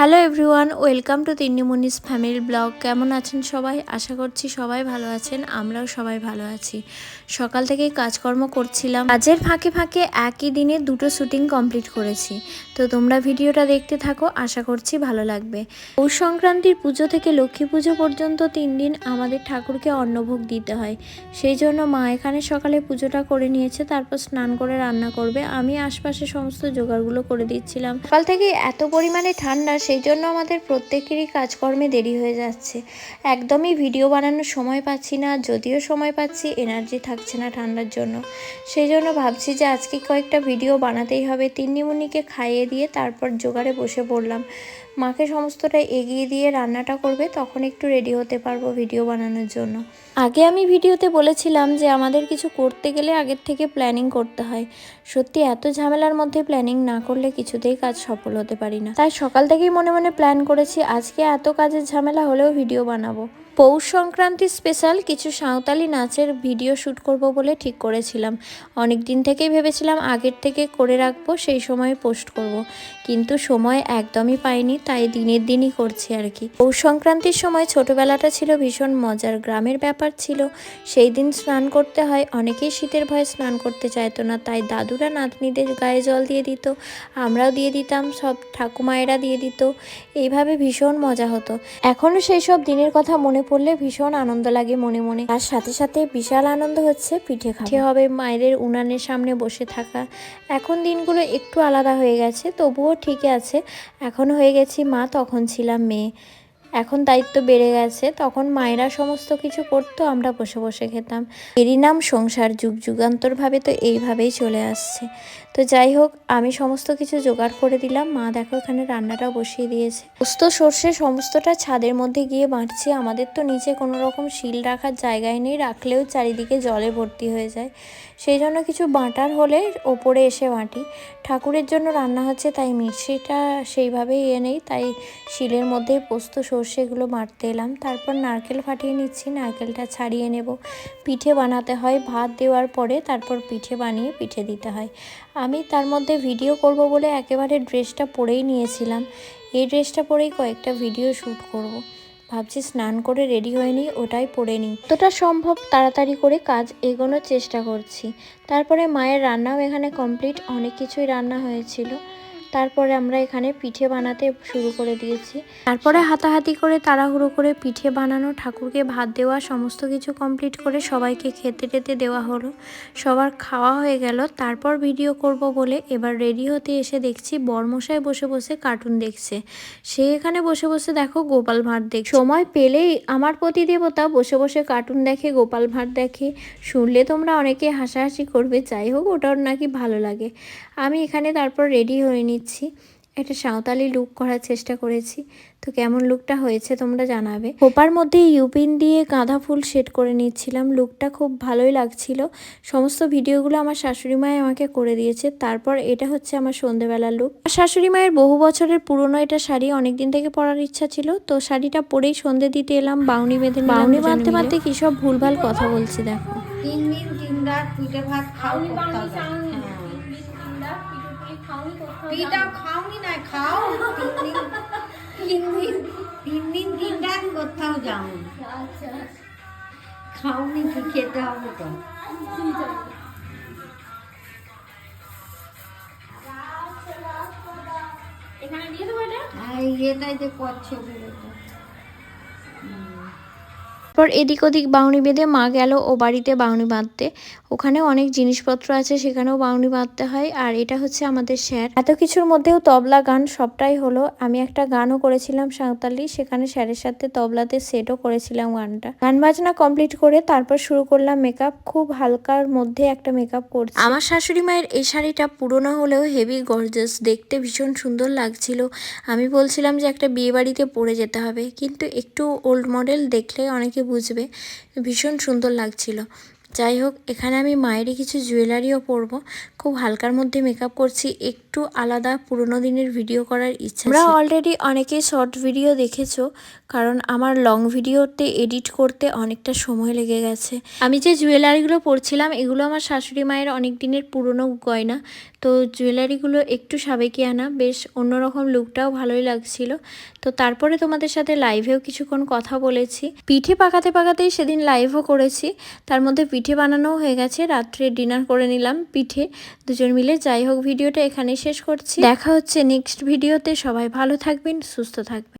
Hello everyone welcome to তিন্নিমুনিস family blog কেমন আছেন সবাই? আশা করছি সবাই ভালো আছেন, আমরাও সবাই ভালো আছি। সকাল থেকেই কাজকর্ম করছিলাম। কাজের ফাঁকে ফাঁকে একই দিনে দুটো শুটিং কমপ্লিট করেছি। তো তোমরা ভিডিওটা দেখতে থাকো, আশা করছি ভালো লাগবে। পৌষ সংক্রান্তির পুজো থেকে লক্ষ্মী পুজো পর্যন্ত তিন দিন আমাদের ঠাকুরকে অন্নভোগ দিতে হয়। সেই জন্য মা এখানে সকালে পুজোটা করে নিয়েছে, তারপর স্নান করে রান্না করবে। আমি আশপাশে সমস্ত জোগাড়গুলো করে দিচ্ছিলাম। সকাল থেকে এত পরিমাণে ঠান্ডা সেই জন্য আমাদের প্রত্যেকেরই কাজকর্মে দেরি হয়ে যাচ্ছে। একদমই ভিডিও বানানোর সময় পাচ্ছি না, যদিও সময় পাচ্ছি, এনার্জি থাকছে না ঠান্ডার জন্য। সেই জন্য ভাবছি যে আজকে কয়েকটা ভিডিও বানাতেই হবে। তিন্নিমুনিকে খাইয়ে দিয়ে তারপর জোগাড়ে বসে পড়লাম। মাকে সমস্তটা এগিয়ে দিয়ে রান্নাটা করবে, তখন একটু রেডি হতে পারব ভিডিও বানানোর জন্য। আগে আমি ভিডিওতে বলেছিলাম যে আমাদের কিছু করতে গেলে আগের থেকে প্ল্যানিং করতে হয়। সত্যি এত ঝামেলার মধ্যে প্ল্যানিং না করলে কিছুতেই কাজ সফল হতে পারি না। তাই সকাল থেকেই মনে মনে প্ল্যান করেছি, আজকে এত কাজের ঝামেলা হলেও ভিডিও বানাবো। পৌষ সংক্রান্তি স্পেশাল কিছু সাঁওতালি নাচের ভিডিও শ্যুট করব বলে ঠিক করেছিলাম। অনেক দিন থেকেই ভেবেছিলাম আগের থেকে করে রাখব, সেই সময় পোস্ট করব। কিন্তু সময় একদমই পাইনি, তাই দিনের দিনই করছি আর কি। পৌষ সংক্রান্তির সময় ছোটবেলাটা ছিল ভীষণ মজার, গ্রামের ব্যাপার ছিল। সেই দিন স্নান করতে হয়, অনেকেই শীতের ভয়ে স্নান করতে চাইতো না, তাই দাদুরা নাতনিদের গায়ে জল দিয়ে দিত, আমরাও দিয়ে দিতাম, সব ঠাকুমায়েরা দিয়ে দিত। এইভাবে ভীষণ মজা হতো। এখনও সেই সব দিনের কথা মনে পড়লে ভীষণ আনন্দ লাগে মনে মনে। তার সাথে সাথে বিশাল আনন্দ হচ্ছে পিঠে খাওয়া। হবে মায়েদের উনানের সামনে বসে থাকা। এখন দিনগুলো একটু আলাদা হয়ে গেছে, তবুও ঠিক আছে। এখন হয়ে গেছি মা, তখন ছিলাম মেয়ে। এখন দায়িত্ব বেড়ে গেছে, তখন মায়েরা সমস্ত কিছু করতো, আমরা বসে বসে খেতাম। এরই নাম সংসার যুগ, যুগান্তরভাবে তো এইভাবেই চলে আসছে। তো যাই হোক, আমি সমস্ত কিছু জোগাড় করে দিলাম, মা দেখো এখানে রান্নাটাও বসিয়ে দিয়েছে। পোস্ত, সর্ষে সমস্তটা ছাদের মধ্যে গিয়ে বাঁটছি, আমাদের তো নিচে কোনো রকম শিল রাখার জায়গায় নেই, রাখলেও চারিদিকে জলে ভর্তি হয়ে যায়। সেই জন্য কিছু বাঁটার হলে ওপরে এসে বাঁটি। ঠাকুরের জন্য রান্না হচ্ছে, তাই মিক্সিটা সেইভাবেই এ নেই, তাই শিলের মধ্যে পোস্ত সর্ষেগুলো মারতে এলাম। তারপর নারকেল ফাটিয়ে নিচ্ছি, নারকেলটা ছাড়িয়ে নেব। পিঠে বানাতে হয় ভাত দেওয়ার পরে তারপর পিঠে বানিয়ে পিঠে দিতে হয়। আমি তার মধ্যে ভিডিও করব বলে একেবারে ড্রেসটা পরেই নিয়েছিলাম। এই ড্রেসটা পরেই কয়েকটা ভিডিও শ্যুট করব। ভাবছি স্নান করে রেডি হয়ে নিই, ওটাই পরে নিই। যতটা সম্ভব তাড়াতাড়ি করে কাজ এগোনোর চেষ্টা করছি। তারপরে মায়ের রান্নাও এখানে কমপ্লিট, অনেক কিছুই রান্না হয়েছিল। তারপরে আমরা এখানে পিঠে বানাতে শুরু করে দিয়েছি। তারপরে হাতাহাতি করে তাড়াহুড়ো করে পিঠে বানানো, ঠাকুরকে ভাত দেওয়া, সমস্ত কিছু কমপ্লিট করে সবাইকে খেতে টেতে দেওয়া হলো। সবার খাওয়া হয়ে গেল। তারপর ভিডিও করব বলে এবার রেডি হতে এসে দেখছি বর্মশাই বসে বসে কার্টুন দেখছে। সে এখানে বসে বসে দেখো গোপাল ভাঁড় দেখ সময় পেলেই আমার প্রতি দেবতা বসে বসে কার্টুন দেখে, গোপাল ভাঁড় দেখে। শুনলে তোমরা অনেকে হাসাহাসি করবে, যাই হোক ওটার নাকি ভালো লাগে। আমি এখানে তারপর রেডি হয়ে নিচ্ছি একটা সাঁওতালি লুক করার চেষ্টা করেছি। তো কেমন লুকটা হয়েছে তোমরা জানাবে। খোপার মধ্যে ইউপিন দিয়ে গাঁদা ফুল সেট করে নিচ্ছিলাম। লুকটা খুব ভালোই লাগছিল। সমস্ত ভিডিওগুলো আমার শাশুড়ি মায় আমাকে করে দিয়েছে। তারপর এটা হচ্ছে আমার সন্ধেবেলার লুক আর শাশুড়ি মায়ের বহু বছরের পুরনো এটা শাড়ি অনেক দিন থেকে পরার ইচ্ছা ছিল। তো শাড়িটা পরেই সন্ধে দিতে এলাম বাউনি বেঁধে বাউনি বাঁধতে বাঁধতে কী সব ভুলভাল কথা বলছি দেখো। তিন দিন তিন রাত পিঠে ভাত খাও পিঠা খাওনি না খাও। তিন দিন তিন দিন তিন দিন তিন রাত কোথাও যাও খাওনি কি খেতে হবে তো? আর এটাই যে বলে তারপর এদিক ওদিক বাউনি বেঁধে মা গেল ও বাড়িতে বাউনি বাঁধতে। ওখানে অনেক জিনিসপত্র আছে, সেখানেও বাউনি বাঁধতে হয়। আর এটা হচ্ছে আমাদের স্যার। এত কিছুর মধ্যেও তবলা গান সবটাই হলো। আমি একটা গানও করেছিলাম সাঁওতালি, সেখানে স্যারের সাথে তবলাতে সেটও করেছিলাম গানটা। গান বাজনা কমপ্লিট করে তারপর শুরু করলাম মেকআপ খুব হালকার মধ্যে একটা মেকআপ করছি। আমার শাশুড়ি মায়ের এই শাড়িটা পুরোনো হলেও হেভি গর্জাস দেখতে ভীষণ সুন্দর লাগছিল। আমি বলছিলাম যে একটা বিয়ে বাড়িতে পরে যেতে হবে। কিন্তু একটু ওল্ড মডেল দেখলে অনেকে বুঝবে। ভীষণ সুন্দর লাগছিল। যাই হোক এখানে আমি মায়েরই কিছু জুয়েলারিও পরবো। খুব হালকার মধ্যে মেকআপ করছি। একটু আলাদা পুরোনো দিনের ভিডিও করার ইচ্ছা আমরা অলরেডি অনেকে শর্ট ভিডিও দেখেছ কারণ আমার লং ভিডিওতে এডিট করতে অনেকটা সময় লেগে গেছে। আমি যে জুয়েলারিগুলো পরছিলাম এগুলো আমার শাশুড়ি মায়ের অনেক দিনের পুরনো গয়না। তো জুয়েলারিগুলো একটু সাবেকি আনা। বেশ অন্যরকম লুকটাও ভালোই লাগছিল। তো তারপরে তোমাদের সাথে লাইভেও কিছুক্ষণ কথা বলেছি। পিঠে পাকাতে পাকাতেই সেদিন লাইভও করেছি। তার মধ্যে পিঠে বানানো হয়ে গেছে। রাত্রে ডিনার করে নিলাম পিঠে। দুজন মিলে যাই হোক, ভিডিওটা এখানে শেষ করছি। দেখা হচ্ছে নেক্সট ভিডিওতে সবাই ভালো থাকবেন, সুস্থ থাকবেন।